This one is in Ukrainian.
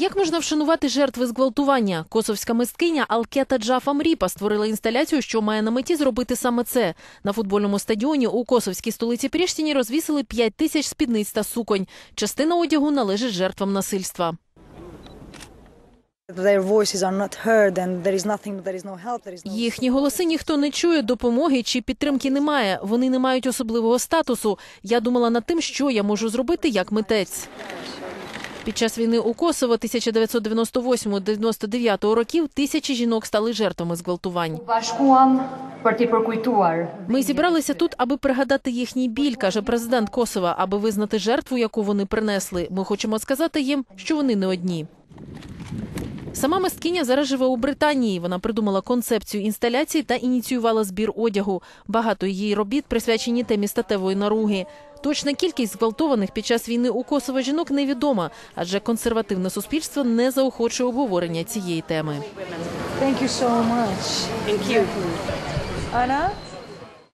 Як можна вшанувати жертви зґвалтування? Косовська мисткиня Алкета Джафа Мріпа створила інсталяцію, що має на меті зробити саме це. На футбольному стадіоні у косовській столиці Пріштіні розвісили 5 тисяч спідниць та суконь. Частина одягу належить жертвам насильства. Їхні голоси ніхто не чує, допомоги чи підтримки немає. Вони не мають особливого статусу. Я думала над тим, що я можу зробити як митець. Під час війни у Косово 1998-99 років тисячі жінок стали жертвами зґвалтувань. Ми зібралися тут, аби пригадати їхній біль, каже президент Косова, аби визнати жертву, яку вони принесли. Ми хочемо сказати їм, що вони не одні. Сама мисткиня зараз живе у Британії. Вона придумала концепцію інсталяції та ініціювала збір одягу. Багато її робіт присвячені темі статевої наруги. Точна кількість зґвалтованих під час війни у Косово жінок невідома, адже консервативне суспільство не заохочує обговорення цієї теми. Thank